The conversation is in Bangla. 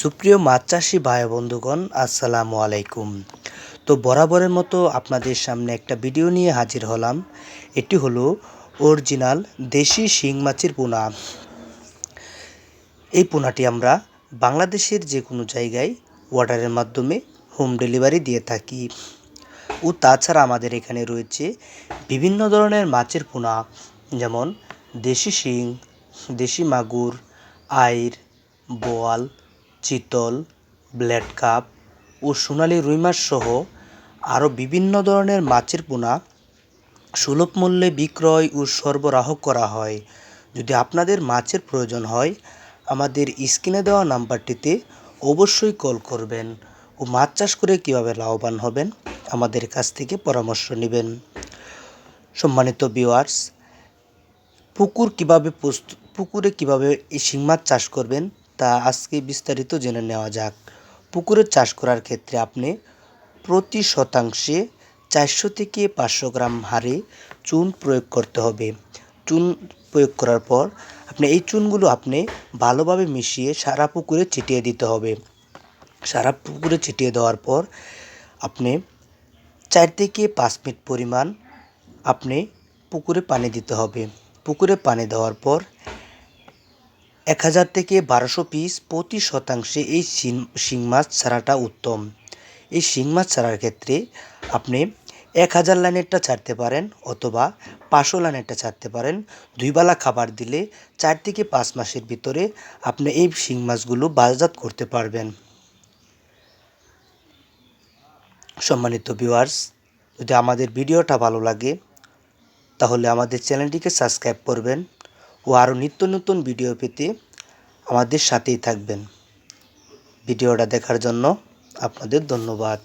সুপ্রিয় মাছ চাষি ভাই বন্ধুগণ, আসসালামু আলাইকুম। তো বরাবরের মতো আপনাদের সামনে একটা ভিডিও নিয়ে হাজির হলাম। এটি হলো অরিজিনাল দেশি শিং মাছের পোনা। এই পোনাটি আমরা বাংলাদেশের যে কোনো জায়গায় অর্ডারের মাধ্যমে হোম ডেলিভারি দিয়ে থাকি। ও তাছাড়া আমাদের এখানে রয়েছে বিভিন্ন ধরনের মাছের পোনা, যেমন দেশি শিং, দেশি মাগুর, আইর, বোয়াল চিতল ব্ল্যাড কাপ ও সোনালি রুই মাছ সহ আরও বিভিন্ন ধরনের মাছের পোনা সুলভ মূল্যে বিক্রয় ও সরবরাহ করা হয়। যদি আপনাদের মাছের প্রয়োজন হয়, আমাদের স্ক্রিনে দেওয়া নাম্বারটিতে অবশ্যই কল করবেন ও মাছ চাষ করে কীভাবে লাভবান হবেন আমাদের কাছ থেকে পরামর্শ নেবেন। সম্মানিত ভিউয়ার্স, পুকুর কীভাবে পুকুরে কীভাবে শিং মাছ চাষ করবেন তা আজকে বিস্তারিত জেনে নেওয়া যাক। পুকুরে চাষ করার ক্ষেত্রে আপনি প্রতি শতাংশে চারশো থেকে পাঁচশো গ্রাম হারে চুন প্রয়োগ করতে হবে। চুন প্রয়োগ করার পর আপনি এই চুনগুলো আপনি ভালোভাবে মিশিয়ে সারা পুকুরে ছিটিয়ে দিতে হবে। সারা পুকুরে ছিটিয়ে দেওয়ার পর আপনি চার থেকে পাঁচ মিনিট পরিমাণ আপনি পুকুরে পানি দিতে হবে। পুকুরে পানি দেওয়ার পর এক হাজার থেকে বারোশো পিস প্রতি শতাংশে এই শিং মাছ ছাড়াটা উত্তম। এই শিং মাছ ছাড়ার ক্ষেত্রে আপনি এক হাজার লাইনেরটা ছাড়তে পারেন অথবা পাঁচশো লাইনেরটা ছাড়তে পারেন। দুই বেলা খাবার দিলে চার থেকে পাঁচ মাসের ভিতরে আপনি এই শিং মাছগুলো বাজারজাত করতে পারবেন। সম্মানিত ভিউয়ার্স যদি আমাদের ভিডিওটা ভালো লাগে, তাহলে আমাদের চ্যানেলটিকে সাবস্ক্রাইব করবেন। ও আরও নিত্য নতুন ভিডিও পেতে আমাদের সাথেই থাকবেন। ভিডিওটা দেখার জন্য আপনাদের ধন্যবাদ।